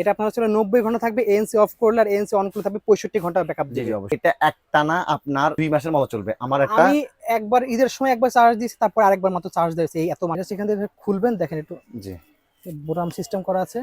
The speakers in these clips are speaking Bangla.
এটা আপনার হচ্ছে নব্বই ঘণ্টা থাকবে এএনসি অফ করলে আর এএনসি অন করলে থাকবে পঁয়ষট্টি ঘণ্টা ব্যাকআপ অবশ্যই। এটা একটানা আপনার দুই মাসের মতো চলবে। আমার একটা আমি একবার ঈদের সময় একবার চার্জ দিয়েছি তারপর আরেকবার মাত্র চার্জ দিয়েছি। এই এত মাস। সেখান থেকে খুলবেন দেখেন একটু। জি। বোরাম সিস্টেম করা আছে।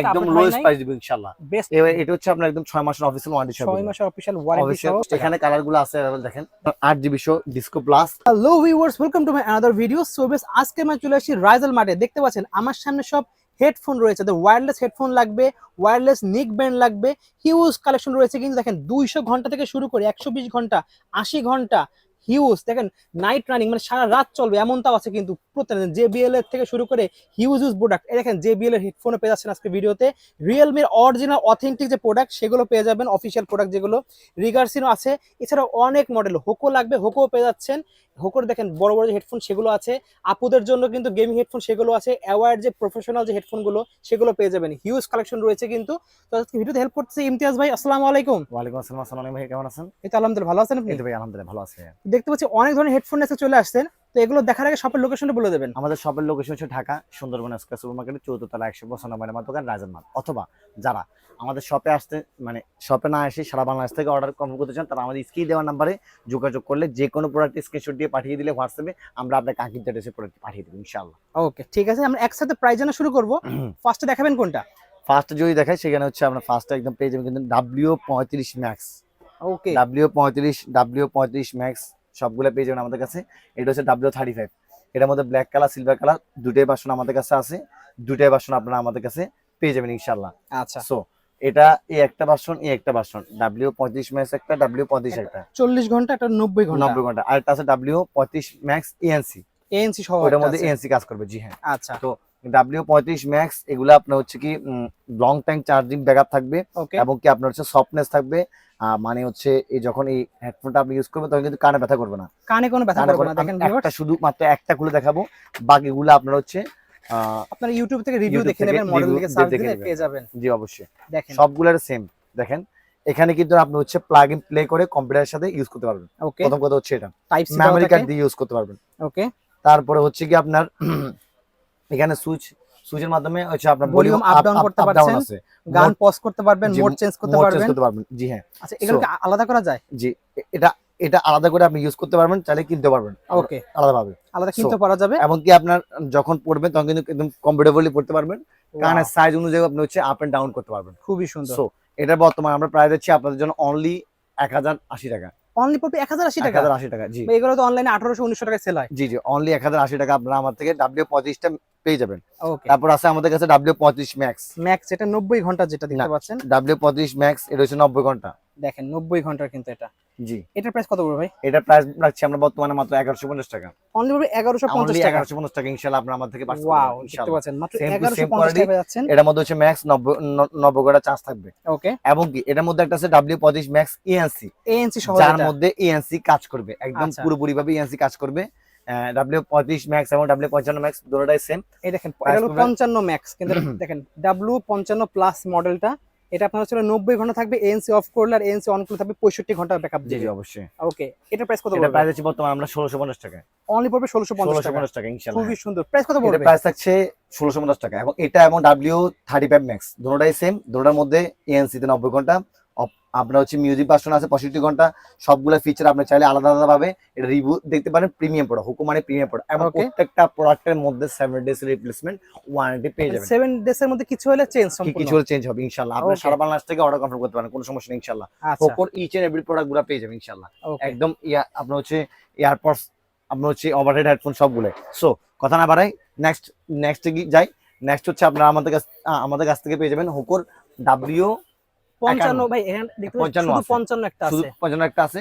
একদম লোয়েস্ট প্রাইস দিব ইনশাআল্লাহ। বেস্ট এবার এটা হচ্ছে আপনার একদম 6 মাসের অফিসিয়াল ওয়ারেন্টি সহ ছয় মাসের অফিসিয়াল ওয়ারেন্টি সহ। এখানে কালারগুলো আছে দেখেন। 8 জিবি শো disco plus hello viewers welcome to my another video so base আজকে আমি চলে আসছি রাইজাল মার্টে দেখতে পাচ্ছেন আমার সামনে সব হেডফোন রয়েছে। ওয়্যারলেস হেডফোন লাগবে ওয়্যারলেস নিক ব্যান্ড লাগবে হিউজ কালেকশন রয়েছে। কিন্তু দেখেন, দুইশো ঘণ্টা থেকে শুরু করে একশো বিশ ঘণ্টা, আশি ঘণ্টা হিউজ। দেখেন নাইট রানিং মানে সারা রাত চলবে এমনটাও আছে কিন্তু প্রত্যেক জেবিএল এর থেকে শুরু করে হিউজ হিউজ প্রোডাক্ট এই দেখেন জেবিএল এর হেডফোনও পেয়ে যাচ্ছেন আজকে ভিডিওতে। রিয়েলমির অরিজিনাল অথেন্টিক যে প্রোডাক্ট সেগুলো পেয়ে যাবেন অফিসিয়াল প্রোডাক্ট যেগুলো। রিগার্সিনও আছে এছাড়াও অনেক মডেল হোকো লাগবে হোকোও পেয়ে যাচ্ছেন। হোকোর দেখেন বড় বড় যে হেডফোন সেগুলো আছে। আপুদের জন্য কিন্তু গেমিং হেডফোন সেগুলো আছে। অ্যাওয়ার্ড যে প্রফেশনাল যে হেডফোনগুলো সেগুলো পেয়ে যাবেন। হিউজ কালেকশন রয়েছে কিন্তু। তো আজকে ভিডিওতে হেল্প করতেছে ইমতিয়াজ ভাই আসসালামু আলাইকুম। ওয়ালাইকুম আসসালাম আসসালামু ভাই কেমন আছেন? এই তো আলহামদুলিল্লাহ ভালো আছেন আপনি? ভাই আলহামদুলিল্লাহ ভালো আছি। দেখতে পাচ্ছি অনেক ধরনের হেডফোন এসে চলে আসছেন। তো এগুলো দেখার আগে শপের লোকেশনটা বলে দেবেন। আমাদের শপের লোকেশন হচ্ছে ঢাকা সুন্দরবন স্কয়ার সুপার মার্কেটের চৌদ্দ তলা একশো পঁচানব্বই নম্বর দোকান রাজার মাল। অথবা যারা আমাদের শপে আসতে মানে শপে না এসে সারা বাংলাদেশ থেকে অর্ডার কনফার্ম করতে চান তারা আমাদের স্ক্রিন দেওয়ার নাম্বারে যোগাযোগ করলে যে কোনো প্রোডাক্ট স্ক্রিনশট দিয়ে পাঠিয়ে দিলে হোয়াটসঅ্যাপে আমরা আপনাকে আঁকির ডেটেসে প্রোডাক্ট পাঠিয়ে দেবো ইনশাআল্লাহ। ওকে ঠিক আছে আমরা একসাথে প্রাইস জানা শুরু করব। ফার্স্টে দেখাবেন কোনটা? ফার্স্ট যদি দেখাই সেখানে হচ্ছে আমরা ফার্স্ট একদম পেয়ে যাবেন কিন্তু ডাব্লিউ পঁয়ত্রিশ ম্যাক্স ওকে ডাব্লিউ পঁয়ত্রিশ ডাব্লিউ পঁয়ত্রিশ ম্যাক্স সবগুলো পেয়ে যাবেন আমাদের কাছে। এটা হচ্ছে ডাব্লিউ থার্টি ফাইভ এটার মধ্যে ব্ল্যাক কালার সিলভার কালার দুটাই বাসন আমাদের কাছে আছে। দুটাই বাসন আপনারা আমাদের কাছে পেয়ে যাবেন ইনশাল্লাহ আচ্ছা। সো এটা এই একটা বাসন এই একটা বাসন ডাব্লিউ পঁয়ত্রিশ ম্যাক্স একটা ডাব্লিউ পঁয়ত্রিশ একটা। চল্লিশ ঘণ্টা একটা নব্বই ঘণ্টা। নব্বই ঘণ্টা। আর একটা আছে ডাব্লিউ পঁয়ত্রিশ ম্যাক্স এএনসি এএনসি সহ ওটার মধ্যে। এএনসি কাজ করবে জি হ্যাঁ। আচ্ছা। তো ডাব্লিউ পঁয়ত্রিশ ম্যাক্স এগুলো আপনার হচ্ছে কি লং টাইম চার্জিং ব্যাকআপ থাকবে। এবং কি আপনার হচ্ছে সফটনেস থাকবে। মানে হচ্ছে এই যখন এই হেডফোনটা আপনি ইউজ করবেন তখন কিন্তু কানে ব্যথা করবে না। কানে কোনো ব্যথা করবে না দেখেন একটা শুধু মাত্র একটা খুলে দেখাবো। বাকিগুলো আপনার হচ্ছে আপনারা ইউটিউব থেকে রিভিউ দেখে নেবেন মডেল থেকে সার্চ দিলে পেয়ে যাবেন। জি অবশ্যই। দেখেন। সবগুলোর সেম দেখেন। এখানে কিন্তু আপনি হচ্ছে প্লাগ ইন প্লে করে কম্পিউটারের সাথে ইউজ করতে পারবেন। ওকে প্রথম কথা হচ্ছে এটা। টাইপ সি মেমোরি কার্ড দিয়ে ইউজ করতে পারবেন। ওকে তারপরে হচ্ছে কি আপনার এখানে সুইচ সুইচের মাধ্যমে হচ্ছে আপনার Volume up down করতে পারছেন, গান পজ করতে পারবেন মোড চেঞ্জ করতে mode change পারবেন। করতে পারবেন। জি হ্যাঁ। আচ্ছা এগুলো কি আলাদা করা যায়? জি এটা এটা আলাদা করে আপনি ইউজ করতে পারবেন চাইলে কিনতে পারবেন। ওকে আলাদাভাবে। আলাদা কিনতে পারা যাবে। এবং কি আপনার যখন পড়বেন তখন কিন্তু একদম কমফোর্টেবলি পড়তে পারবেন। কানের সাইজ অনুযায়ী আপনি হচ্ছে আপ এন্ড ডাউন করতে পারবেন। খুবই সুন্দর। সো এটা বর্তমানে আমরা প্রাইস দিচ্ছি আপনাদের জন্য অনলি এক হাজার আশি টাকা। অনলি পড়বে এক হাজার আশি টাকা। হাজার আশি টাকা জি। এগুলো তো অনলাইনে আঠারোশো উনিশশো টাকা সেল হয়। জি জি অনলি এক হাজার আশি টাকা আপনারা আমার থেকে ডাব্লিউ পঁচিশটা পেয়ে যাবেন। তারপর আছে আমাদের কাছে ডাব্লিউ পঁচিশ ম্যাক্স ম্যাক্স এটা নব্বই ঘণ্টা যেটা দেখতে। পাচ্ছেন। ডাব্লিউ পঁচিশ ম্যাক্স এটা হচ্ছে নব্বই ঘণ্টা। দেখেন নব্বই ঘণ্টার কিন্তু এটা। জি। এটার প্রাইস কত পড়বে ভাই? এটা প্রাইস রাখছি আমরা বর্তমানে মাত্র এগারোশো পঞ্চাশ টাকা। অনলি পড়বে এগারোশো পঞ্চাশ অনলি টাকা। এগারোশো পঞ্চাশ টাকা ইনশাল্লাহ আপনার আমার থেকে পারচেজ ওয়াও দেখতে। পাচ্ছেন মাত্র Same to এগারোশো same পঞ্চাশ quality। টাকা যাচ্ছেন। এটার মধ্যে হচ্ছে ম্যাক্স নব্বই ন- নব্বই ঘণ্টা চার্জ থাকবে। ওকে এবং কি এটার মধ্যে একটা আছে ডাব্লিউ পঁয়ত্রিশ ম্যাক্স ইএনসি এএনসি সহ যার। মধ্যে ইএনসি কাজ করবে একদম আচ্ছা। পুরোপুরি ভাবে ইএনসি কাজ করবে। ডাব্লিউ পঁয়ত্রিশ ম্যাক্স এবং ডাব্লিউ পঞ্চান্ন ম্যাক্স দুটোটাই সেম এই দেখেন পঞ্চান্ন ম্যাক্স কিন্তু দেখেন ডাব্লু পঞ্চান্ন প্লাস মডেলটা এটা আপনার হচ্ছে নব্বই ঘণ্টা থাকবে এএনসি অফ করলে আর এএনসি অন করলে থাকবে পঁয়ষট্টি ঘণ্টা ব্যাকআপ দিবে। অবশ্যই। ওকে এটা প্রাইস কত এটা প্রাইস আছে বর্তমানে আমরা ষোলোশো পঞ্চাশ টাকা অনলি পড়বে ষোলোশো পঞ্চাশ টাকা। ইনশাল্লাহ। খুবই সুন্দর। প্রাইস কত পড়বে? প্রাইস থাকছে ষোলোশো পঞ্চাশ টাকা। এবং এটা এবং ডাব্লিউ থার্টি ফাইভ ম্যাক্স দুটোটাই সেম দুটোটার মধ্যে এএনসি তে নব্বই ঘণ্টা আপনার হচ্ছে মিউজিক ভার্সন আছে পঁয়ষট্টি ঘণ্টা সবগুলো ফিচার আপনি চাইলে আলাদা আলাদা ভাবে এটা রিভিউ দেখতে পারেন প্রিমিয়াম প্রোডাক্ট হুকুমানে প্রিমিয়াম প্রোডাক্ট এবং. প্রত্যেকটা প্রোডাক্টের মধ্যে সেভেন ডেজ রিপ্লেসমেন্ট ওয়ারেন্টি পেয়ে যাবেন। সেভেন ডেজ এর মধ্যে কিছু হলে চেঞ্জ সম্পূর্ণ। কিছু চেঞ্জ হবে ইনশাল্লাহ। আপনি. সারা বাংলাদেশ থেকে অর্ডার কনফার্ম করতে পারেন কোনো সমস্যা নেই ইনশাল্লাহ। আচ্ছা। পোকোর ইচ এন্ড এভরি প্রোডাক্টগুলো পেয়ে যাবেন ইনশাল্লাহ। একদম ইয়া আপনার হচ্ছে এয়ারপডস আপনার হচ্ছে ওভারহেড হেডফোন সবগুলো। সো কথা না বাড়াই নেক্সট নেক্সট কি যাই। নেক্সট হচ্ছে আপনারা আমাদের কাছ আমাদের কাছ থেকে পেয়ে যাবেন হুকোর ডাব্লিউ পঞ্চান্ন ভাই এখানে দেখতে পাচ্ছি 55 শুধু আছে। পঞ্চান্ন একটা আছে। পঞ্চান্ন একটা আছে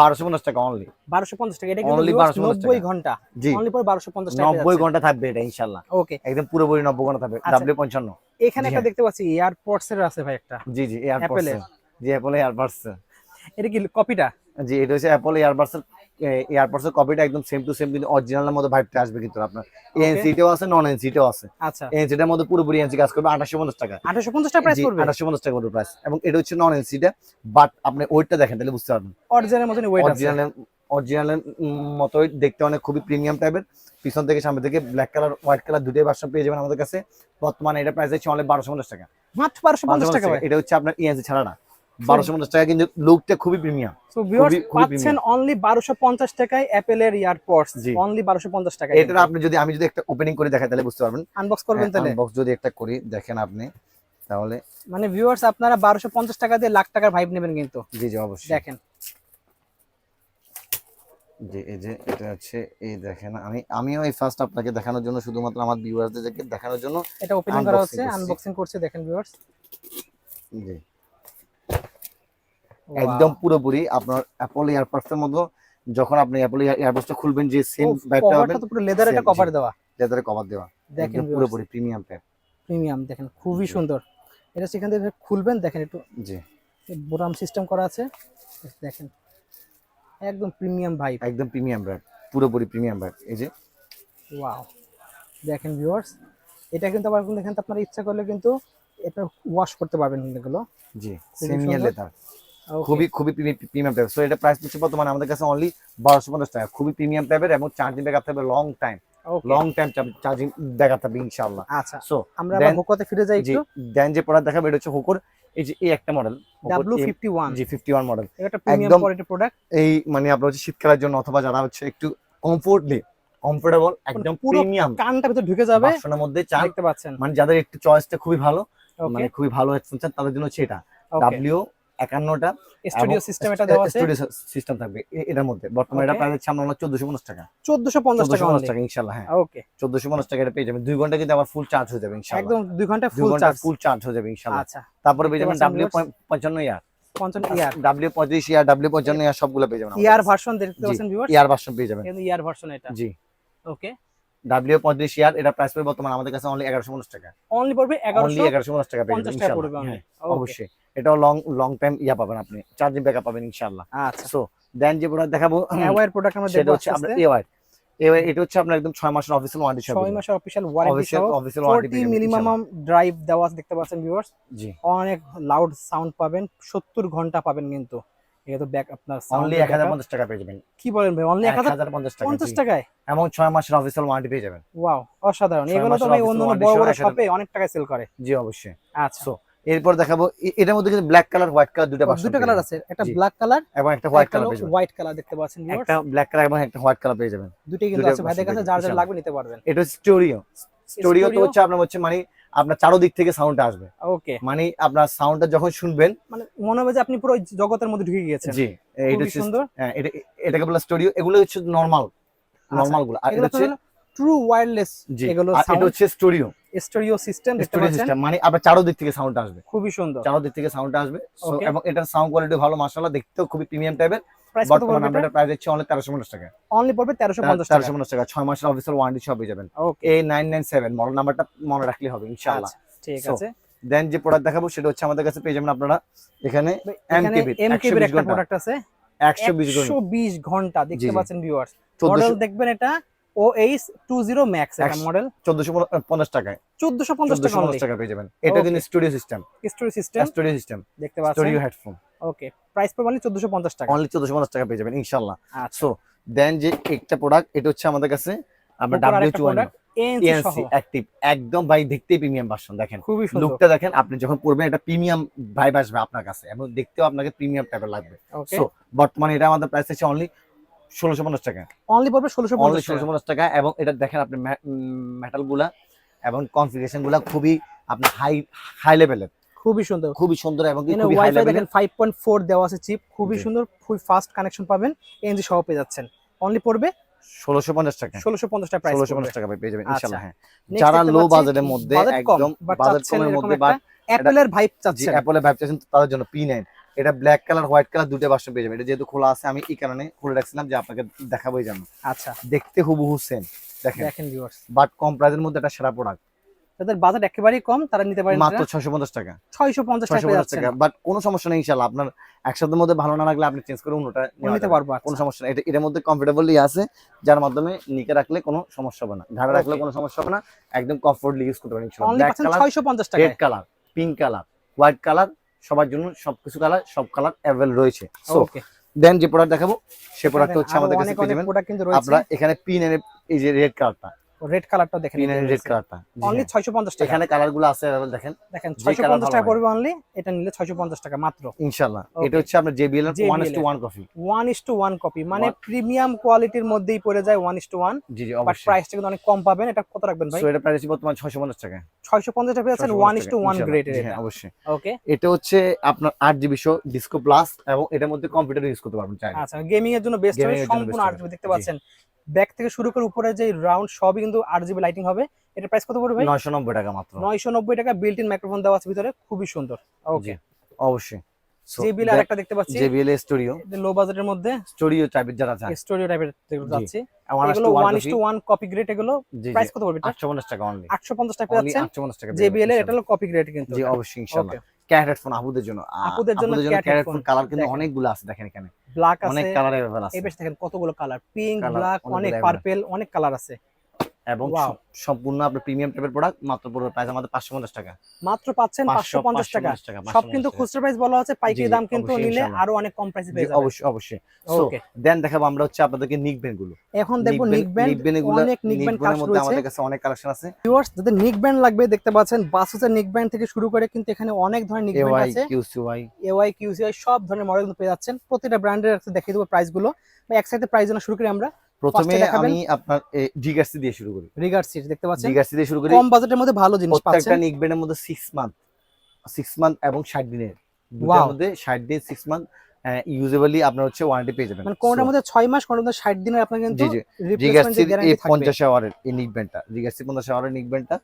বারোশো পঞ্চাশ টাকা অনলি বারোশো পঞ্চাশ টাকা এটা কিন্তু 1250 নব্বই ঘণ্টা। অনলি পর বারোশো পঞ্চাশ টাকা নব্বই ঘণ্টা থাকবে এটা ইনশাল্লাহ ওকে একদম পুরোপুরি নব্বই ঘণ্টা থাকবে। আচ্ছা। ডাব্লিউ পঞ্চান্ন। এখানে জি। একটা। দেখতে পাচ্ছি এয়ারপডস এর আছে ভাই একটা। জি জি এয়ারপডস। জি অ্যাপল এয়ারবাডস এটা কি কপিটা জি এটা হচ্ছে অ্যাপল এয়ারবাডস এর কপিটা একদম সেম টু সেম কিন্তু অরিজিনালের মতো ভাইবটা আসবে কিন্তু আপনার। এনসিটাও আছে নন এনসিটাও আছে। আচ্ছা। এনসিটার মধ্যে পুরোপুরি এনসি কাজ করবে আঠাশশো পঞ্চাশ টাকা। আঠারোশো পঞ্চাশ টাকা প্রাইস আঠাশশো পঞ্চাশ টাকা করে প্রাইস এবং এটা হচ্ছে নন এনসিটা বাট আপনি ওয়েটটা দেখেন তাহলে বুঝতে পারবেন। অরিজিনালের মতনই ওয়েট আছে। অরিজিনালের অরিজিনালের মতোই দেখতে অনেক খুবই প্রিমিয়াম টাইপের পিছন থেকে সামনে থেকে ব্ল্যাক কালার হোয়াইট কালার দুটোই ভার্সন পেয়ে যাবেন আমাদের কাছে। বর্তমানে এটা প্রাইস হচ্ছে অনলি বারোশো পঞ্চাশ টাকা। মাত্র বারোশো পঞ্চাশ টাকা এটা হচ্ছে আপনার ইএনসি ছাড়া না বারোশো পঞ্চাশ টাকা কিন্তু লুকটা খুবই প্রিমিয়াম তো পাচ্ছেন অনলি বারোশো পঞ্চাশ টাকায় অ্যাপেলের ইয়ারপডস অনলি বারোশো পঞ্চাশ টাকা এটা আপনি যদি আমি যদি একটা ওপেনিং করে দেখাই তাহলে বুঝতে পারবেন। আনবক্স করবেন তাহলে। বক্স যদি একটা করি দেখেন আপনি তাহলে মানে ভিউয়ার্স আপনারা বারোশো পঞ্চাশ টাকা দিয়ে লাখ টাকার ভাইব নেবেন কিন্তু। জি জি অবশ্যই। দেখেন। যে এই যে এটা হচ্ছে এই দেখেন আমি আমিও এই ফার্স্ট আপনাকে দেখানোর জন্য শুধুমাত্র আমার ভিউয়ারদেরকে দেখানোর জন্য এটা ওপেনিং করা হচ্ছে আনবক্সিং করছে দেখেন ভিউয়ার্স জি। একদম পুরোপুরি আপনার অ্যাপল এয়ারপাডসের মতো যখন আপনি অ্যাপল এয়ারপাডসটা খুলবেন যে সেম ব্যাগটা তো পুরো লেদার এটা কভার দেওয়া। লেদারে কভার দেওয়া। দেখেন পুরোপুরি প্রিমিয়াম প্যাক প্রিমিয়াম দেখেন খুবই সুন্দর। এটা সেখান থেকে খুলবেন দেখেন একটু জি। বোরাম সিস্টেম করা আছে। দেখেন একদম প্রিমিয়াম ভাইব একদম প্রিমিয়াম ব্যাগ পুরোপুরি প্রিমিয়াম ব্যাগ এই যে। ওয়াও দেখেন ভিউয়ার্স এটা কিন্তু আবার কিন্তু এখানে আপনারা ইচ্ছা করলে কিন্তু এটা ওয়াশ করতে পারবেন এগুলো। জি সেমিয়ার লেদার. খুবই খুবই প্রিমিয়াম টাইপ সো এটা প্রাইস হচ্ছে বর্তমানে আমাদের কাছে অনলি বারোশো পঞ্চাশ টাকা। খুবই প্রিমিয়াম টাইপের এবং চার্জিং ব্যাকআপ থাকবে long time long time charging backup থাকবে ইনশাআল্লাহ। আচ্ছা। সো আমরা হোকোতে ফিরে যাই একটু। দেন যে প্রোডাক্ট দেখাবে এটা হচ্ছে হুকর এই যে এই একটা model W fifty one G fifty one model এটা প্রিমিয়াম প্রোডাক্ট এই মানে আপনার হচ্ছে শীতকালের জন্য অথবা যারা হচ্ছে একটু কমফোর্টলি কমফোর্টেবল একদম পুরো প্রিমিয়াম কানটা ভিতরে ঢুকে যাবে। বাসনের মধ্যে চান। দেখতে পাচ্ছেন। মানে যাদের একটু চয়েসটা খুবই ভালো মানে খুবই ভালো হেডফোন চান তাদের জন্য হচ্ছে এটা। ডাব্লিউ একান্নটা স্টুডিও সিস্টেম এটা দেওয়া আছে? স্টুডিও সিস্টেম থাকবে এটার মধ্যে। বর্তমানে এটা প্রাইস হচ্ছে আমরা চোদ্দশো পঞ্চাশ টাকা। 1450 টাকা টাকা ইনশাল্লাহ হ্যাঁ। ওকে চোদ্দশো পঞ্চাশ টাকা এটা পেয়ে যাবেন। দুই ঘণ্টা কিন্তু আবার ফুল চার্জ হয়ে যাবে ইনশাল্লাহ। একদম 2 ঘণ্টা ফুল চার্জ ফুল চার্জ হয়ে যাবে ইনশাল্লাহ। আচ্ছা। তারপরে পেয়ে যাবেন ডাব্লিউ পঞ্চান্ন ইয়ার 55 ইয়ার ডাব্লিউ পঁয়ত্রিশ ইয়ার ডাব্লিউ পঞ্চান্ন ইয়ার সবগুলো পেয়ে যাবেন ইয়ার ভার্সন দেখতে পাচ্ছেন ইয়ার ভার্সন পেয়ে যাবেন। কিন্তু ইয়ার ভার্সন এটা। জি। ওকে ডাব্লিউ পঁয়ত্রিশ ইয়ার এটা প্রাইস পড়বে বর্তমানে আমাদের কাছে অনলি এগারোশো টাকা। অনলি পড়বে অনলি এগারোশো টাকা পেয়ে যাবেন হ্যাঁ, অবশ্যই। এটাও লং লং টাইম ইয়া পাবেন আপনি চার্জিং ব্যাকআপ পাবেন আচ্ছা। সো দেন যে প্রোডাক্ট দেখাবো অ্যাওয়ার প্রোডাক্ট আমরা সেটা হচ্ছে আপনার এওয়াই এওয়াই এটা হচ্ছে আপনার একদম ছয় মাসের অফিসিয়াল ওয়ারেন্টি সহ। 6 মাসের অফিশিয়াল ওয়ারেন্টি অফিসিয়াল সহ। অফিসিয়াল ওয়ারেন্টি 40 মিনিমাম ড্রাইভ দেওয়া দেখতে পাচ্ছেন ভিউয়ার্স জি। অনেক লাউড সাউন্ড পাবেন 70 ঘণ্টা পাবেন কিন্তু। এটা তো ব্যাক আপনার অনলি এর এক হাজার backup। পঞ্চাশ টাকা পেয়ে যাবেন। কি বলেন ভাই? অনলি 1050 হাজার পঞ্চাশ টাকা জি। টাকায়? এবং ছয় মাসের অফিসিয়াল ওয়ারেন্টি পেয়ে যাবেন। ওয়াও অসাধারণ। এগুলো তো ভাই official অন্য বড় বড় শপে অনেক টাকায় সেল করে। জি অবশ্যই। আচ্ছা। এরপর দেখাবো এটার মধ্যে কিন্তু ব্ল্যাক কালার হোয়াইট কালার দুটো ও, দুটো কালার আছে। একটা ব্ল্যাক কালার এবং একটা হোয়াইট কালার পেয়ে যাবেন। হোয়াইট কালার দেখতে পাচ্ছেন ভিউয়ার্স একটা ব্ল্যাক কালার এবং একটা হোয়াইট কালার পেয়ে যাবেন। দুটোই কিন্তু আছে। ভাইদের কাছে যার যার লাগবে নিতে পারবেন। এটা হচ্ছে স্টোরিও স্টোরিও তো হচ্ছে আপনার হচ্ছে মানে আপনার চারোদিক থেকে সাউন্ডটা আসবে। ওকে মানে আপনার সাউন্ডটা যখন শুনবেন মানে মনে হবে যে আপনি পুরো জগতের মধ্যে ঢুকে গিয়েছেন। জি এটা সুন্দর। হ্যাঁ এটা এটাকে বলা স্টোরিও এগুলো হচ্ছে নরমাল নরমালগুলো। আর এটা হচ্ছে ট্রু ওয়্যারলেস এগুলো এটা হচ্ছে স্টোরিও স্টোরিও সিস্টেম পাচ্ছেন? সিস্টেম মানে আপনার চারোদিক থেকে সাউন্ড আসবে। খুবই সুন্দর। চারোদিক থেকে সাউন্ড আসবে। এবং এটার সাউন্ড কোয়ালিটি ভালো মাশাআল্লাহ দেখতেও খুবই প্রিমিয়াম টাইপের প্রাইস কত পড়বে এটা? প্রাইস দিচ্ছি অনলি তেরোশো পঞ্চাশ টাকা। অনলি পড়বে 1350 টাকা তেরোশো পঞ্চাশ টাকা। ছয় মাসের অফিসিয়াল ওয়ারেন্টি সব পেয়ে যাবেন। মডেল নাম্বারটা মনে রাখলে হবে ইনশাআল্লাহ। ঠিক আছে। দেন যে প্রোডাক্ট দেখাবো সেটা হচ্ছে আমাদের কাছে পেয়ে যাবেন আপনারা এখানে এখানে MKB, এমকেবির 120 একটা প্রোডাক্ট আছে। একশো বিশ ঘণ্টা। 120 ঘণ্টা দেখতে জি, জি। পাচ্ছেন ভিউয়ার্স চোদ্দশো মডেল দেখবেন এটা OH 20 ম্যাক্স এটা একশো- মডেল চোদ্দশো পঞ্চাশ টাকায়। 1450 টাকা চোদ্দশো পেয়ে যাবেন। এটা কিন্তু studio system story system studio system দেখতে পাচ্ছেন। স্টুডিও হেডফোন ওকে প্রাইস পড়বে অনলি 1450 টাকা। অনলি চোদ্দশো পঞ্চাশ টাকা পেয়ে যাবেন ইনশাল্লাহ আচ্ছা। সো দেন যে একটা প্রোডাক্ট এটা হচ্ছে আমাদের কাছে উপর ডাব্লিউ সহ। এএনসি অ্যাক্টিভ একদম ভাই দেখতেই প্রিমিয়াম ভার্সন দেখেন। খুবই সুন্দর। লুকটা দেখেন আপনি যখন পড়বেন এটা প্রিমিয়াম ভাইব আসবে আপনার কাছে এবং দেখতেও আপনাকে প্রিমিয়াম টাইপের লাগবে। সো বর্তমানে এটা আমাদের প্রাইস হচ্ছে অনলি ষোলোশো পঞ্চাশ টাকা। অনলি পড়বে অনলি 1650 ষোলোশো পঞ্চাশ টাকা এবং এটা দেখেন আপনি মেটালগুলা এবং কনফিগারেশনগুলা খুবই আপনার হাই হাই লেভেলের খুবই সুন্দর। খুবই সুন্দর এবং খুবই হাই ওয়াইফাই দেখেন 5.4 দেওয়া আছে চিপ খুবই সুন্দর খুবই ফাস্ট কানেকশন পাবেন এএনজি সহ পেয়ে যাচ্ছেন। অনলি পড়বে ষোলোশো পঞ্চাশ টাকা। 1650 টাকা প্রাইস ষোলোশো পড়বে। পঞ্চাশ টাকা পেয়ে যাবেন আচ্ছা। ইনশাল্লাহ হ্যাঁ। যারা লো বাজেটের মধ্যে একদম বাজেট চাচ্ছেন কমের মধ্যে বা অ্যাপেলের ভাইব চাচ্ছেন। অ্যাপলে ভাবতেছেন তাদের জন্য পি নাইন এটা ব্ল্যাক কালার হোয়াইট কালার দুটো ভার্সন পেয়ে যাবেন। এটা যেহেতু খোলা আছে আমি এই কারণে খুলে রাখছিলাম যে আপনাকে দেখাবোই জানো আচ্ছা। দেখতে হুবহু সেম দেখেন। দেখেন ভিউয়ার্স বাট কম প্রাইসের মধ্যে একটা সেরা প্রোডাক্ট যাদের বাজেট একেবারেই কম তারা নিতে পারেন মাত্র ছয়শো পঞ্চাশ টাকা। 650 টাকা। টাকা বাট কোনো সমস্যা নেই ইনশাল্লাহ। আপনার একসাথের মধ্যে ভালো না লাগলে আপনি চেঞ্জ করে অন্যটা নিতে। পারব কোনো আচ্ছা। সমস্যা নেই। এটা এর মধ্যে কমফোর্টেবলি আছে যার মাধ্যমে নিকে রাখলে কোনো সমস্যা হবে না। ঘাড়ে রাখলে কোনো সমস্যা হবে না। একদম কমফোর্টলি ইউজ করতে পারেন কালার 650 টাকা red colour pink colour white colour সবার জন্য সবকিছু কালার সব কালার অ্যাভেলেবল রয়েছে। সো ওকে দেন যে প্রোডাক্ট দেখাবো সেই প্রোডাক্ট হচ্ছে আমাদের কাছে পেয়ে যাবেন। আপনারা এখানে পিন এর এই যে রেড কালারটা রেড কালারটা দেখেন রেড কালারটা অনলি 650 টাকা। এখানে কালারগুলো আছে available দেখেন। দেখেন 650 টাকা পড়বে অনলি এটা নিলে 650 টাকা মাত্র। ইনশাআল্লাহ। এটা হচ্ছে আপনার JBL এর JBL 1 1 কফি 1 কপি মানে প্রিমিয়াম কোয়ালিটির মধ্যেই পড়ে যায় 1 1 জি জি বাট প্রাইসটা কিন্তু অনেক কম পাবেন। এটা কত রাখবেন ভাই? সো এটা প্রাইস বর্তমান 650 টাকা। 650 টাকা পেয়েছেন 650 1 টাকা, 1 ইনশাআল্লাহ। গ্রেডের জি, এটা। হ্যাঁ, অবশ্যই। ওকে এটা হচ্ছে আপনার 8 জিবি শো ডিসকো প্লাস এবং এটার মধ্যে কম্পিউটার ইউজ করতে পারবেন চাইলে। আচ্ছা গেমিং এর জন্য বেস্ট হবে সম্পূর্ণ best আরজিবি দেখতে পাচ্ছেন। ব্যাক থেকে শুরু করে উপরে যে রাউন্ড সবই কিন্তু আরজিবি লাইটিং হবে। এটা প্রাইস কত পড়বে ভাই? 990 টাকা মাত্র। 990 টাকা বিল্ট ইন মাইক্রোফোন দেওয়া আছে ভিতরে খুবই সুন্দর। ওকে অবশ্যই। জেবিএল আর একটা দেখতে পাচ্ছি। JBL স্টুডিও লো বাজেটের মধ্যে। স্টুডিও টাইপের যারা চান স্টুডিও টাইপের যাচ্ছে আমার এগুলো 1 টু 1 কপি গ্রেড এগুলো। প্রাইস কত পড়বে 850 টাকা অনলি 850 টাকা পাচ্ছেন 850 টাকা জেবিএল এর এটা হলো কপি গ্রেড কিন্তু। জি অবশ্যই ইনশাআল্লাহ। ক্যাট হেডফোন আপুদের জন্য আ, আপুদের জন্য cat cat headphone। Headphone colour কিন্তু দেখেন। অনেকগুলো আছে দেখেন এখানে ব্ল্যাক অনেক আছে কালার अवेलेबल আছে এই বেশ দেখেন কতগুলো কালার পিঙ্ক Colour, ব্ল্যাক অনেকগুলো অনেক available। পার্পল অনেক কালার আছে এবং সম্পূর্ণ আপনার প্রিমিয়াম টাইপের প্রোডাক্ট মাত্র পড়বে প্রাইস আমাদের 550 টাকা। মাত্র পাচ্ছেন 550 টাকা। সব কিন্তু খুচরা প্রাইস বলা আছে পাইকারি দাম কিন্তু নিলে আরও অনেক কম প্রাইসে পেয়ে যাবেন। অবশ্যই অবশ্যই। সো ওকে দেন দেখাবো আমরা হচ্ছে আপনাদেরকে নিক ব্যান্ডগুলো। এখন দেখব নিক ব্যান্ড অনেক নিক ব্যান্ড কাজ মধ্যে রয়েছে। আমাদের কাছে অনেক কালেকশন আছে। ভিউয়ার্স যাদের নিক ব্যান্ড লাগবে দেখতে পাচ্ছেন বাসুসের নিক ব্যান্ড থেকে শুরু করে কিন্তু এখানে অনেক ধরনের নিক ব্যান্ড আছে। কিউসিওয়াই এওয়াই কিউসিআই সব ধরনের মডেল কিন্তু পেয়ে যাচ্ছেন। প্রতিটা ব্র্যান্ডের দেখিয়ে দেবো প্রাইসগুলো। একসাথে প্রাইস জানা শুরু করি আমরা। প্রথমে আমি আপনার জিগার্সি দিয়ে শুরু করি। দেখতে পাচ্ছেন? জিগার্সি দিয়ে শুরু করি। কম বাজেটের মধ্যে ভালো জিনিস প্রত্যেকটা নিক ব্যান্ডের মধ্যে 6 মান্থ 6 মান্থ এবং 60 দিনের. দুটার মধ্যে 60 দিন 6 মান্থ ইউজুয়ালি আপনার হচ্ছে ওয়ারেন্টি পেয়ে যাবেন। মানে কোনটার মধ্যে 6 মাস কোনটার মধ্যে 60 দিনের আপনার কিন্তু থাকবে 50 আওয়ারের এই নিক ব্যান্ডটা জিগার্সি 50 আওয়ারের নিক ব্যান্ডটা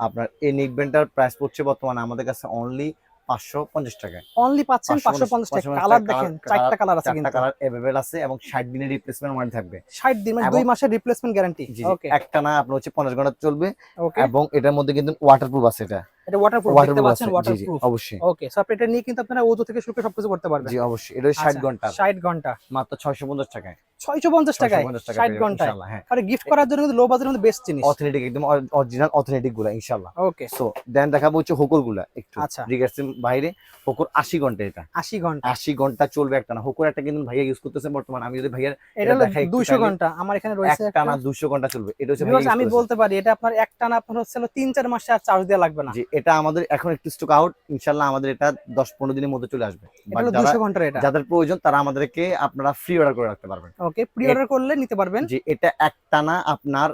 আপনার এই নিক ব্যান্ডটার প্রাইস পড়ছে বর্তমানে আমাদের কাছে অনলি 550 টাকা অনলি পাচ্ছেন 550 টাকা কালার দেখেন চারটা কালার আছে চারটা কিন্তু কালার अवेलेबल আছে এবং 60 দিনের রিপ্লেসমেন্ট ওয়ারেন্টি থাকবে 60 দিন মানে এবং- দুই মাসের রিপ্লেসমেন্ট গ্যারান্টি জি ওকে একটা না আপনার হচ্ছে 50 ঘন্টা চলবে ওকে এবং এটার মধ্যে কিন্তু ওয়াটারপ্রুফ আছে এটা এটা ওয়াটারপ্রুফ দেখতে পাচ্ছেন ওয়াটারপ্রুফ অবশ্যই। ওকে সো আপনি এটা নিয়ে কিন্তু আপনারা ওজো থেকে শুরু করে সবকিছু করতে পারবেন। জি অবশ্যই। এটা 60 ঘণ্টা। 60 ঘণ্টা। মাত্র 650 টাকায়। 650 টাকায়? 60 ঘন্টায়? ইনশাআল্লাহ হ্যাঁ। গিফট করার জন্য কিন্তু লো বাজেটের মধ্যে বেস্ট জিনিস। অথেন্টিক একদম অরিজিনাল অথেন্টিকগুলা ইনশাআল্লাহ। ওকে সো দেন দেখাবো হচ্ছে হোকরগুলা একটু। আচ্ছা। রিগার্সের বাইরে হোকর 80 ঘণ্টা এটা। 80 ঘণ্টা। 80 ঘণ্টা চলবে একটা না। হোকর একটা কিন্তু ভাইয়া ইউজ করতেছে বর্তমানে। আমি যদি ভাইয়ার এটা দেখাই 200 ঘণ্টা। আমার এখানে রয়েছে একটা না 200 ঘণ্টা চলবে। এটা হচ্ছে আমি বলতে পারি এটা আপনার একটা না আপনার হচ্ছে হলো 3 4 মাসে আর চার্জ দেওয়া লাগবে না। এটা আমাদের এখন একটু স্টক আউট ইনশাআল্লাহ আমাদের এটা 10 15 দিনের মধ্যে চলে আসবে। এটা But হলো যারা 200 ঘণ্টার এটা। যাদের প্রয়োজন তারা আমাদেরকে আপনারা ফ্রি অর্ডার করে রাখতে পারবেন। ওকে প্রি অর্ডার করলে নিতে পারবেন। যে এটা একটানা আপনার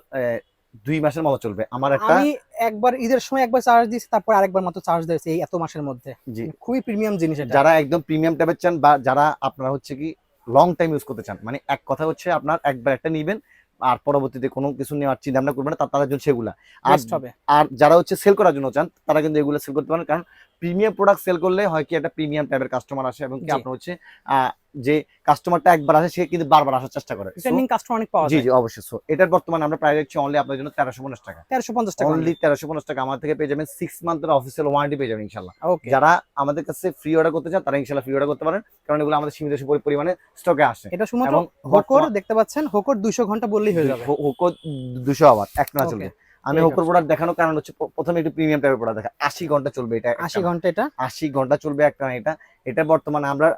দুই মাসের মতো চলবে। আমার একটা আমি একবার ঈদের সময় একবার চার্জ দিয়েছি তারপর আরেকবার মাত্র চার্জ দিয়েছি এই এত মাসের মধ্যে। জি। খুবই প্রিমিয়াম জিনিস এটা। যারা একদম প্রিমিয়াম টাইপের চান বা যারা আপনারা হচ্ছে কি লং টাইম ইউজ করতে চান মানে এক কথা হচ্ছে আপনার একবার একটা নিবেন আর পরবর্তীতে কোনো কিছু নেওয়ার চিন্তা ভাবনা করবে না তারা তাদের জন্য সেগুলা। আর আর যারা হচ্ছে সেল করার জন্য চান তারা কিন্তু এগুলো সেল করতে পারেন। কারণ প্রিমিয়াম প্রোডাক্ট সেল করলে হয় কি একটা প্রিমিয়াম টাইপের কাস্টমার আসে এবং কি আপনার হচ্ছে যে কাস্টমারটা একবার আসে সে কিন্তু বারবার আসার চেষ্টা করে। রিটার্নিং কাস্টমার অনেক পাওয়া যায়। জি জি অবশ্যই। সো এটার বর্তমানে আমরা প্রাইস হচ্ছে অনলি আপনার জন্য তেরোশো পঞ্চাশ টাকা। 1350 টাকা অনলি তেরোশো পঞ্চাশ টাকা আমার থেকে পেয়ে যাবেন সিক্স মান্থের অফিসিয়াল ওয়ারেন্টি পেয়ে যাবেন ইনশাল্লাহ ওকে যারা আমাদের কাছে ফ্রি অর্ডার করতে চান তারা ইনশাল্লাহ ফ্রি অর্ডার করতে পারেন কারণ এগুলো আমাদের সীমিত পরি- পরিমাণে স্টকে আসে। এটা শুধুমাত্র হোকর দেখতে পাচ্ছেন হোকর 200 ঘণ্টা বললেই হয়ে যাবে। হোকো দুশো আবার একটা না চলবে। আমি ঠিক প্রোডাক্ট দেখানোর কারণ হচ্ছে প্রথমে একটু প্রিমিয়াম টাইপের প্রোডাক্ট দেখা। আশি ঘণ্টা চলবে এটা 80 ঘণ্টা এটা? আশি ঘণ্টা চলবে একটা এটা। এটা বর্তমানে আমরা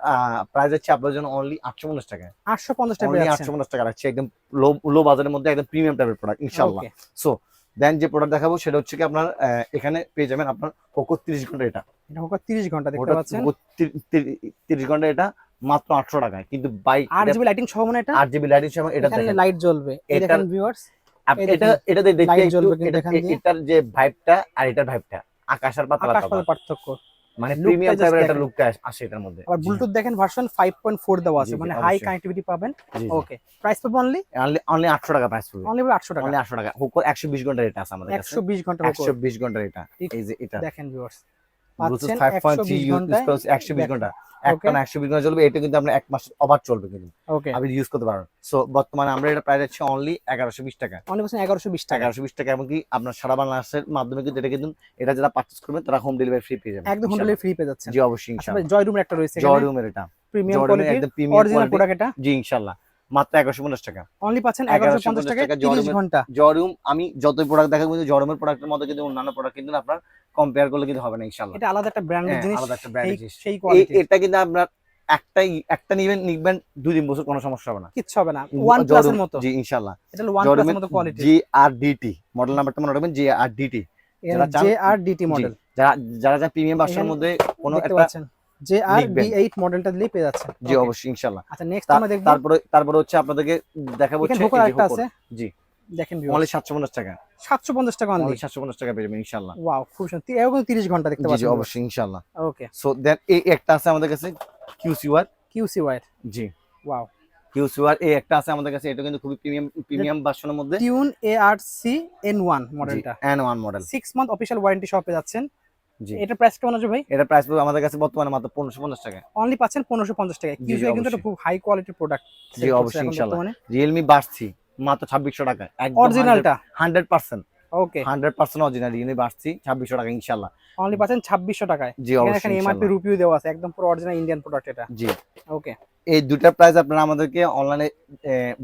প্রাইস হচ্ছে আপনার জন্য অনলি আটশো পঞ্চাশ টাকা 850 টাকা অনলি পেয়ে আটশো পঞ্চাশ টাকা রাখছি। একদম লো লো বাজারের মধ্যে একদম প্রিমিয়াম টাইপের প্রোডাক্ট ইনশাল্লাহ সো দেন যে প্রোডাক্ট দেখাবো সেটা হচ্ছে কি আপনার এখানে পেয়ে যাবেন আপনার হোকো তিরিশ ঘণ্টা এটা। এটা হোকর 30 ঘণ্টা দেখতে পাচ্ছেন? হোকো তিরিশ ঘণ্টা এটা মাত্র আটশো টাকায়। কিন্তু বাইক আর জিবি লাইটিং সহ মানে এটা? আট জিবি লাইট হিসেবে এটা দেখেন। লাইট জ্বলবে। দেখেন ভিউয়ার্স এটা দেখেন, এটা দেখতে light একটু জ্বলবে কিন্তু এটা- এটার যে ভাইবটা আর এটার ভাইবটা আকাশ আর পাতাল পার্থক্য। মানে প্রিমিয়াম টাইপের একটা দেখেন। আসে এটার মধ্যে। আবার ব্লুটুথ দেখেন ভার্সন 5.4 দেওয়া আছে। মানে হাই কানেক্টিভিটি পাবেন। ওকে প্রাইস পাবো অনলি অনলি অনলি 800 টাকা প্রাইস অনলি 800 টাকা। অনলি 800 টাকা। হুকো 120 ঘণ্টা এটা আছে আমাদের কাছে। 120 ঘণ্টা হোকর 120 ঘণ্টা এটা এই যে এটা। দেখেন ভিউয়ার্স ব্লুটুথ পাচ্ছেন 5.3 120 ইউজ ঘন্টায় 120 ঘণ্টা। Okay. একটা 120 ঘণ্টা চলবে এটা কিন্তু আমরা এক মাস ওভার চলবে কিন্তু। ওকে আপনি ইউজ করতে পারবেন। সো বর্তমানে আমরা এটা প্রাইস হচ্ছে অনলি 1120 টাকা। অনলি পাচ্ছেন 1120 টাকা। 1120 টাকা এবং কি আপনার সারা বাংলাদেশের মাধ্যমে কিন্তু এটা কিন্তু এটা যারা পারচেজ করবেন তারা হোম ডেলিভারি ফ্রি পেয়ে যাবেন একদম হোম ডেলিভারি ফ্রি পেয়ে যাচ্ছেন। জি অবশ্যই আচ্ছা ইনশাআল্লাহ জয় রুমের একটা রয়েছে জয় রুমের এটা। প্রিমিয়াম জয় একদম প্রিমিয়াম প্রোডাক্ট এটা। জি ইনশাআল্লাহ মাত্র 1150 টাকা। অনলি পাচ্ছেন 1150 1150 টাকা টাকা 30 ঘণ্টা। জয়রুম আমি যতই প্রোডাক্ট দেখাবো কিন্তু জয়রুমের প্রোডাক্টের মধ্যে কিন্তু অন্যান্য প্রোডাক্ট কিন্তু আপনার কম্পেয়ার করলে কিন্তু হবে না ইনশাআল্লাহ। এটা আলাদা একটা ব্র্যান্ডের জিনিস আলাদা একটা ব্র্যান্ডের জিনিস। সেই কোয়ালিটি এটা কিন্তু আপনার একটাই একটা নিবেন নিবেন দুই তিন বছর কোনো সমস্যা হবে না। কিচ্ছু হবে না। ওয়ান প্লাস এর মতো। জি ইনশাআল্লাহ। এটা ওয়ান প্লাস এর মতো কোয়ালিটি জি আর ডিটি মডেল নাম্বারটা মনে রাখবেন জি আর ডিটি যারা চান- জে আর ডিটি মডেল যারা যারা যা প্রিমিয়াম ভার্সনের মধ্যে কোনো একটা পাচ্ছেন জে আর লিখবেন। ডি এইট মডেলটা দিলেই পেয়ে যাচ্ছেন। জি অবশ্যই ইনশাআল্লাহ। আচ্ছা নেক্সট আমরা দেখব। তারপরে তারপরে হচ্ছে আপনাদেরকে দেখাবো হচ্ছে ভোকার যে একটা আছে। জি। দেখেন অনলি সাতশো পঞ্চাশ টাকা। সাতশো পঞ্চাশ টাকা অনলি অনলি সাতশো পঞ্চাশ টাকা পেয়ে যাবেন ইনশাআল্লাহ। ওয়াও খুব সুন্দর। এরকম তিরিশ ঘণ্টা দেখতে জি জি অবশ্যই ইনশাআল্লাহ। ওকে সো দেন এই একটা আছে আমাদের কাছে কিউসিওয়ার কিউসি ওয়ার জি। ওয়াও কিউসিওয়ার এই একটা আছে আমাদের কাছে এটা কিন্তু খুবই প্রিমিয়াম প্রিমিয়াম ভার্সনের মধ্যে। Tune A R C N one মডেলটা N one model six month official warranty সহ পেয়ে যাচ্ছেন। এটা প্রাইস কেমন আছে ভাই? এটা প্রাইস আমাদের কাছে বর্তমানে মাত্র পনেরোশো পঞ্চাশ টাকা। অনলি পাচ্ছেন পনেরোশো পঞ্চাশ টাকা জি, কিউসি কিন্তু এটা খুব হাই কোয়ালিটির প্রোডাক্ট জি, অবশ্যই, ইনশাআল্লাহ। রিয়েলমি বাড়ছি মাত্র ছাব্বিশশো টাকা অরিজিনালটা হান্ড্রেড পার্সেন্ট ওকে অরিজিনাল টাকা অনলি পাচ্ছেন টাকায়। জি এখানে অবশ্যই এখানে এমআরপি রুপিও দেওয়া আছে একদম পুরো অরিজিনাল ইন্ডিয়ান প্রোডাক্ট এটা। জি। ওকে এই দুটার প্রাইস আপনারা আমাদেরকে অনলাইনে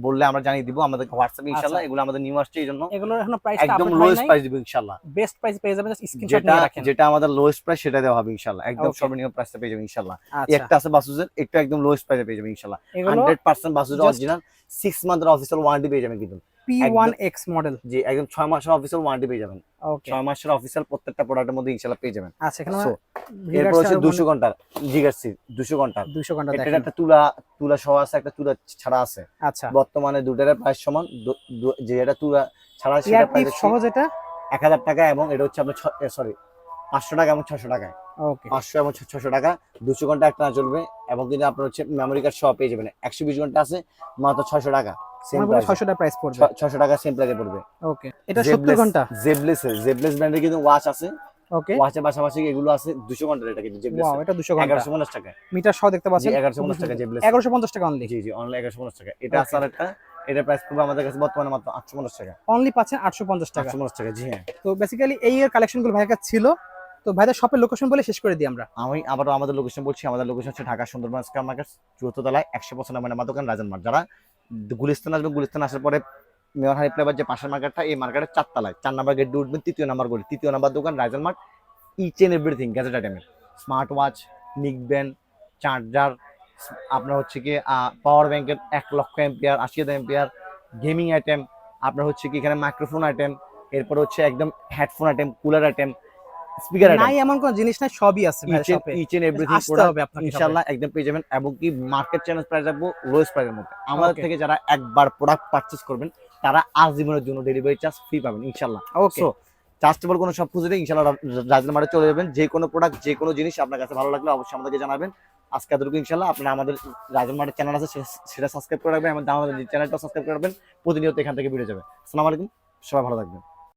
বললে আমরা জানিয়ে দিব আমাদেরকে হোয়াটসঅ্যাপে ইনশাল্লাহ এগুলো আমাদের নিউ আসছে এই জন্য এগুলোর এখনও প্রাইস একদম লোয়েস্ট প্রাইস দিব ইনশাল্লাহ। বেস্ট প্রাইস পেয়ে যাবেন জাস্ট স্ক্রিনশট যেটা নিয়ে রাখেন। যেটা আমাদের লোয়েস্ট প্রাইস সেটা দেওয়া হবে ইনশাল্লাহ। একদম সর্বনিম্ন প্রাইসটা পেয়ে যাবেন আচ্ছা। একটা আছে একদম লোয়েস্ট প্রাইসে পেয়ে যাবেন অরিজিনাল মান্থের ওয়ারেন্টি পেয়ে যাবেন কিন্তু। পি ওয়ান এক্স মডেল জি একদম ছয় মাসের অফিসিয়াল ওয়ারেন্টি পেয়ে যাবেন। ওকে ছয় মাসের অফিসিয়াল প্রত্যেকটা প্রোডাক্টের মধ্যে ইনশাল্লাহ পেয়ে যাবেন। আচ্ছা এখানে এরপর হচ্ছে দুশো ঘণ্টার জিগার্সি দুশো ঘণ্টার দুশো ঘণ্টা এটার দেখেন। একটা তুলা তুলা সহ আছে একটা তুলা ছাড়া আছে। আচ্ছা। বর্তমানে দুটার প্রাইস সমান যে এটা তুলা ছাড়া সেটা প্রাইস সহজ এটা? এক হাজার টাকা এবং এটা হচ্ছে আপনার সরি পাঁচশো টাকা এবং ছশো টাকায়। ওকে পাঁচশো এবং ছশো টাকা। দুশো ঘণ্টা একটা চলবে এবং কিন্তু আপনার হচ্ছে মেমোরি কার্ড সহ পেয়ে যাবেন। একশো বিশ ঘণ্টা আছে মাত্র ছশো টাকা। ছশো টাকা প্রাইস পড়বে। ছশো টাকা সেম প্রাইসে পড়বে। ওকে এটা সত্তর ঘণ্টা? জেবলেস জেবলেস ব্র্যান্ডের কিন্তু ওয়াচ আছে। ওকে ওয়াচের পাশাপাশি এগুলো আছে দুশো ঘণ্টার এটা কিন্তু জেবলেস ওয়াও এটা দুশো ঘণ্টা। এগারোশো পঞ্চাশ টাকা। মিটার সহ দেখতে পাচ্ছেন? টাকা জেবলেস টাকা অনলি জি জি অনলাইন এগারোশো টাকা। এটা আছে প্রাইস পড়বে আমাদের কাছে বর্তমানে মাত্র আটশো পঞ্চাশ টাকা। অনলি পাচ্ছেন আটশো পঞ্চাশ টাকা। জি হ্যাঁ। তো বেসিক্যালি এই ভাইয়ের কাছে ছিল। তো ভাইদের শপের লোকেশন বলে শেষ করে দিই আমরা। আমি আবারও আমাদের লোকেশন বলছি, আমাদের লোকেশন হচ্ছে ঢাকা সুন্দরবন স্কয়ার মার্কেট চতুর্থ তলায় একশো নামের মা দোকান রাজন মার্ট। যারা গুলিস্তান আসবে, গুলিস্তান আসার পরে মেয়র হানি ফ্লেভার যে পাশের মার্কেটটা এই মার্কেটের চারতলায়, চার নাম্বার গেট উঠবেন, তৃতীয় নাম্বার গলি, তৃতীয় নাম্বার দোকান Rajan mart each and everything gadget আইটেমের smart watch neck band charger আপনার হচ্ছে কি পাওয়ার ব্যাংকের এক লক্ষ এম্পিয়ার আশি হাজার এম্পিয়ার গেমিং আইটেম আপনার হচ্ছে কি, এখানে মাইক্রোফোন আইটেম এরপর হচ্ছে একদম headphone item cooler item speaker নাই এমন কোনো জিনিস নাই সবই আছে ভাইয়ের ইচ এন্ড শপে ইচ এন্ড এভরিথিং আসতে হবে আপনাকে ইনশাআল্লাহ একদম পেয়ে যাবেন এবং কি মার্কেট চ্যালেঞ্জ প্রাইস রাখব লোয়েস্ট প্রাইসের মধ্যে। আমাদের থেকে যারা একবার প্রোডাক্ট পারচেজ করবেন তারা আজীবনের জন্য ডেলিভারি চার্জ ফ্রি পাবেন ইনশাআল্লাহ। ওকে সো কোনো সব খুঁজে ইনশাআল্লাহ চলে যাবেন। যে কোনো প্রোডাক্ট যে কোনো জিনিস আপনার কাছে ভালো লাগলে অবশ্যই আমাদেরকে জানাবেন। আজকে এতটুকু ইনশাআল্লাহ। আপনারা আমাদের মাঠের চ্যানেল আছে সেটা সাবস্ক্রাইব করে রাখবেন আমাদের আমাদের চ্যানেলটা সাবস্ক্রাইব করে রাখবেন। প্রতিনিয়ত এখান থেকে বেড়ে যাবে। আসসালামু আলাইকুম। সবাই ভালো থাকবেন।